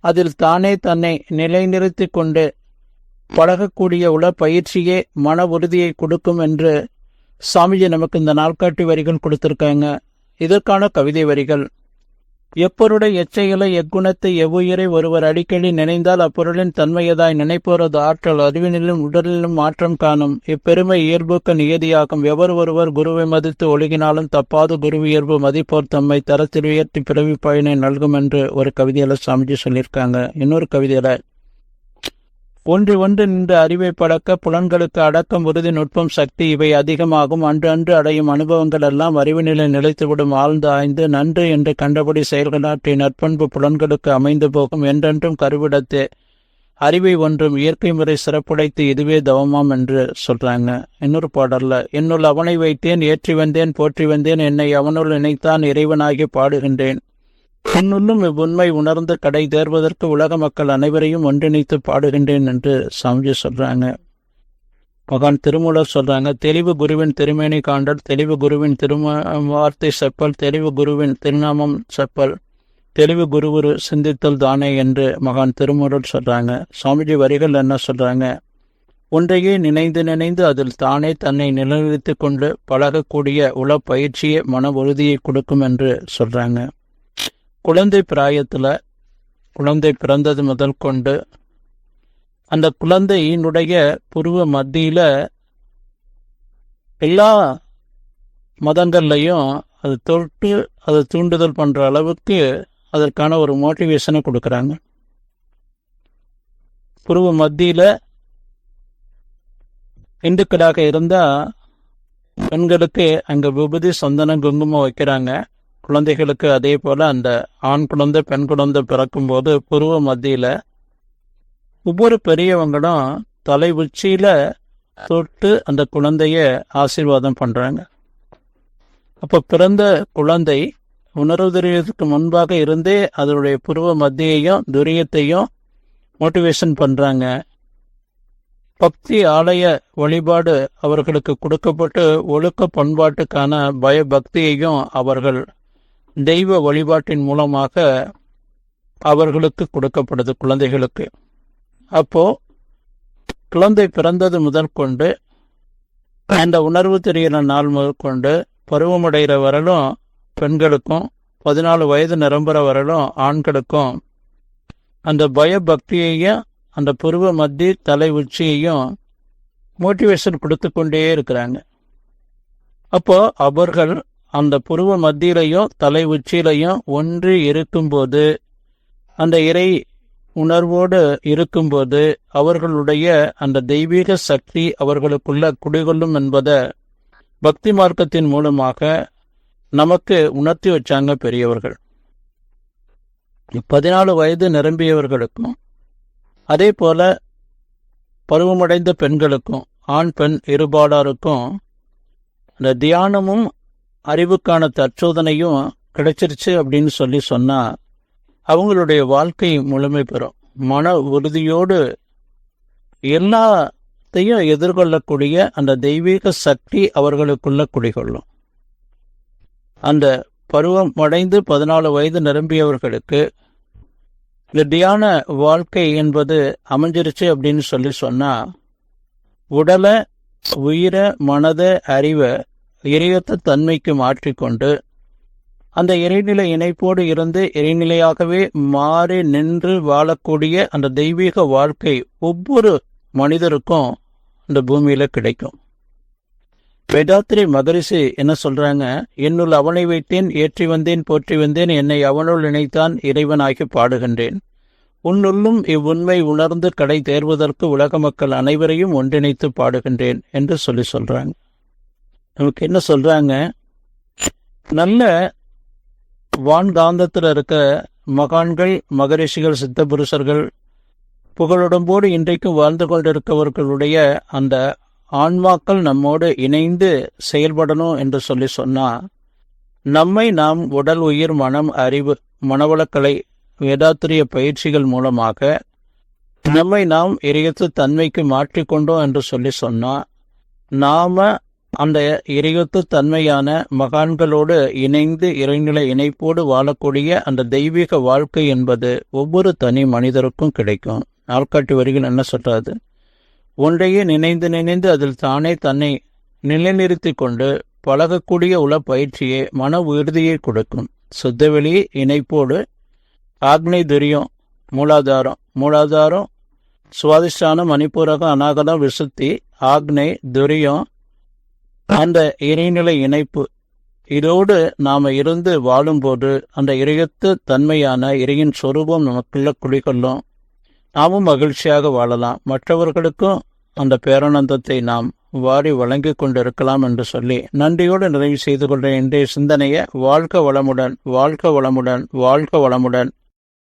அதில் தானே தன்னை நிலைநிறுத்தி கொண்டு பழகக்கூடிய உடற்பயிற்சியே பயிற்சியே மன உறுதியை கொடுக்கும் என்று சாமிஜி நமக்கு இந்த நாள்காட்டி வரிகள் கொடுத்திருக்காங்க. இதற்கான கவிதை வரிகள். எப்பொருடைய எச்செயலை எக்குணத்தை எவ்வுயிரை ஒருவர் அடிக்கடி நினைந்தால் அப்பொருளின் தன்மையதாய் நினைப்போரது ஆற்றல் அறிவினிலும் உடலிலும் மாற்றம் காணும். இப்பெருமை இயல்புக்கு நியதியாகும். எவர் ஒருவர் குருவை மதித்து ஒழுகினாலும் தப்பாது குரு இயல்பு மதிப்போர் தம்மை தரத்தில் உயர்த்தி பிறவி பயனை நல்கும் என்று ஒரு கவிதையில சாமிஜி சொல்லியிருக்காங்க. இன்னொரு கவிதையில ஒன்று ஒன்று நின்று அறிவை பழக்க புலன்களுக்கு அடக்கம் உறுதி நுட்பம் சக்தி இவை அதிகமாகும். அன்று அன்று அடையும் அனுபவங்கள் எல்லாம் அறிவு நிலை நிலைத்துவிடும். ஆழ்ந்து ஆய்ந்து நன்று என்று கண்டபடி செயல்களாற்றி நற்பண்பு புலன்களுக்கு அமைந்து போகும். என்றென்றும் கருவிடத்தே. அறிவை ஒன்றும் இயற்கை முறை சிறப்புடைத்து இதுவே தவமாம் என்று சொல்றாங்க. இன்னொரு பாடல்ல என்னுள் அவனை வைத்தேன் ஏற்றி வந்தேன் போற்றி வந்தேன் என்னை அவனுள் நினைத்தான் இறைவனாகி பாடுகின்றேன். என்னுள்ளும் இவ்வுண்மை உணர்ந்து கடை தேர்வதற்கு உலக மக்கள் அனைவரையும் ஒன்றிணைத்து பாடுகின்றேன் என்று சாமிஜி சொல்றாங்க. மகான் திருமூலர் சொல்றாங்க தெளிவு குருவின் திருமேனி காண்டல் தெளிவு குருவின் திரும வார்த்தை செப்பல் தெளிவு குருவின் திருநாமம் செப்பல் தெளிவு குருவுரு சிந்தித்தல் தானே என்று மகான் திருமூலர் சொல்றாங்க. சாமிஜி வரிகள் என்ன சொல்றாங்க? ஒன்றையே நினைந்து நினைந்து அதில் தானே தன்னை நிலைநிறுத்திக் கொண்டு பழகக்கூடிய உள பயிற்சியே மன உறுதியை கொடுக்கும் என்று சொல்றாங்க. குழந்தை பிராயத்தில் குழந்தை பிறந்தது முதல் கொண்டு அந்த குழந்தையினுடைய புருவ மத்தியில் எல்லா மதங்கள்லையும் அது தொட்டு அதை தூண்டுதல் பண்ணுற அளவுக்கு அதற்கான ஒரு மோட்டிவேஷனை கொடுக்குறாங்க. புருவ மத்தியில் இந்துக்களாக இருந்தால் பெண்களுக்கு அங்கே விபூதி சந்தனம் குங்குமம் வைக்கிறாங்க. குழந்தைகளுக்கு அதே போல் அந்த ஆண் குழந்தை பெண் குழந்தை பிறக்கும்போது புருவ மத்தியில் ஒவ்வொரு பெரியவங்களும் தலை உச்சியில் தொட்டு அந்த குழந்தைய ஆசீர்வாதம் பண்ணுறாங்க அப்போ பிறந்த குழந்தை உணர்வு துரியத்துக்கு முன்பாக இருந்தே அதனுடைய புருவ மத்தியையும் துரியத்தையும் மோட்டிவேஷன் பண்ணுறாங்க பக்தி ஆலய வழிபாடு அவர்களுக்கு கொடுக்கப்பட்டு ஒழுக்க பண்பாட்டுக்கான பயபக்தியையும் அவர்கள் தெய்வ வழிபாட்டின் மூலமாக அவர்களுக்கு கொடுக்கப்படுது குழந்தைகளுக்கு. அப்போ குழந்தை பிறந்தது முதல் கொண்டு அந்த உணர்வு தெரிகிற நாள் முதல் கொண்டு பருவமடைகிற வரலும் பெண்களுக்கும் பதினாலு வயது நிரம்புற வரலும் ஆண்களுக்கும் அந்த பயபக்தியையும் அந்த புருவ மத்தி தலை உச்சியையும் மோட்டிவேஷன் கொடுத்து கொண்டே இருக்கிறாங்க. அப்போ அவர்கள் அந்த புருவ மத்தியிலையும் தலை உச்சியிலையும் ஒன்று இருக்கும்போது அந்த இறை உணர்வோடு இருக்கும்போது அவர்களுடைய அந்த தெய்வீக சக்தி அவர்களுக்குள்ள குடிகொள்ளும் என்பதை பக்தி மார்க்கத்தின் மூலமாக நமக்கு உணர்த்தி வச்சாங்க பெரியவர்கள். பதினாலு வயது நிரம்பியவர்களுக்கும் அதே போல பருவமடைந்த பெண்களுக்கும் ஆண் பெண் இருபாடாருக்கும் அந்த தியானமும் அறிவுக்கான தற்சோதனையும் கிடைச்சிருச்சு அப்படின்னு சொல்லி சொன்னால் அவங்களுடைய வாழ்க்கை முழுமை பெறும். மன உறுதியோடு எல்லாத்தையும் எதிர்கொள்ளக்கூடிய அந்த தெய்வீக சக்தி அவர்களுக்குள்ள குடிகொள்ளும். அந்த பருவம் அடைந்து பதினாலு வயது நிரம்பியவர்களுக்கு இந்த தியான வாழ்க்கை என்பது அமைஞ்சிருச்சு அப்படின்னு சொல்லி சொன்னால் உடலை உயிரை மனதை அறிவை இறையத்த தன்மைக்கு மாற்றிக்கொண்டு அந்த இறைநிலை இணைப்போடு இருந்து இறைநிலையாகவே மாறி நின்று வாழக்கூடிய அந்த தெய்வீக வாழ்க்கை ஒவ்வொரு மனிதருக்கும் இந்த பூமியில கிடைக்கும். வேதாத்திரி மகரிஷி என்ன சொல்றாங்க? என்னுள் அவனை வைத்தேன் ஏற்றி வந்தேன் போற்றி வந்தேன் என்னை அவனுள் இணைத்தான் இறைவனாகி பாடுகின்றேன். உன்னுள்ளும் இவ்வுண்மை உணர்ந்து கடை தேர்வதற்கு உலக மக்கள் அனைவரையும் ஒன்றிணைத்து பாடுகின்றேன் என்று சொல்லி சொல்றாங்க. நமக்கு என்ன சொல்கிறாங்க நல்ல வான்காந்தத்தில் இருக்க மகான்கள் மகரிஷிகள் சித்த புருஷர்கள் புகழுடம்போடு இன்றைக்கும் வாழ்ந்து கொண்டிருக்கவர்களுடைய அந்த ஆன்மாக்கள் நம்மோடு இணைந்து செயல்படணும் என்று சொல்லி சொன்னால் நம்மை நாம் உடல் உயிர் மனம் அறிவு மனவளக்கலை வேதாத்திரிய பயிற்சிகள் மூலமாக நம்மை நாம் இறையத்து தன்மைக்கு மாற்றிக்கொண்டோம் என்று சொல்லி சொன்னால் நாம அந்த இறையொத்து தன்மையான மகான்களோடு இணைந்து இறைநிலை இணைப்போடு வாழக்கூடிய அந்த தெய்வீக வாழ்க்கை என்பது ஒவ்வொரு தனி மனிதருக்கும் கிடைக்கும். நாள்காட்டி வரிகள் என்ன சொல்றாது? ஒன்றையே நினைந்து நினைந்து அதில் தானே தன்னை நிலைநிறுத்தி கொண்டு பழகக்கூடிய உள்ள பயிற்சியே மன உறுதியை கொடுக்கும். சுத்தவெளி இணைப்போடு ஆக்னை துரியம் மூலாதாரம் மூலாதாரம் சுவாதிஷ்டானம் மணிப்பூரகம் அநாகதம் விசுத்தி ஆக்னை துரியம் அந்த இறைநிலை இணைப்பு. இதோடு நாம் இருந்து வாழும்போது அந்த இறையத்து தன்மையான இறையின் சொரூபம் நமக்குள்ள குடிக்கொள்ளும் நாமும் மகிழ்ச்சியாக வாழலாம். மற்றவர்களுக்கும் அந்த பேரானந்தத்தை நாம் வாரி வழங்கிக் கொண்டிருக்கலாம் என்று சொல்லி நன்றியோடு நிறைவு செய்து கொண்ட இன்றைய சிந்தனையை வாழ்க வளமுடன் வாழ்க வளமுடன் வாழ்க வளமுடன்.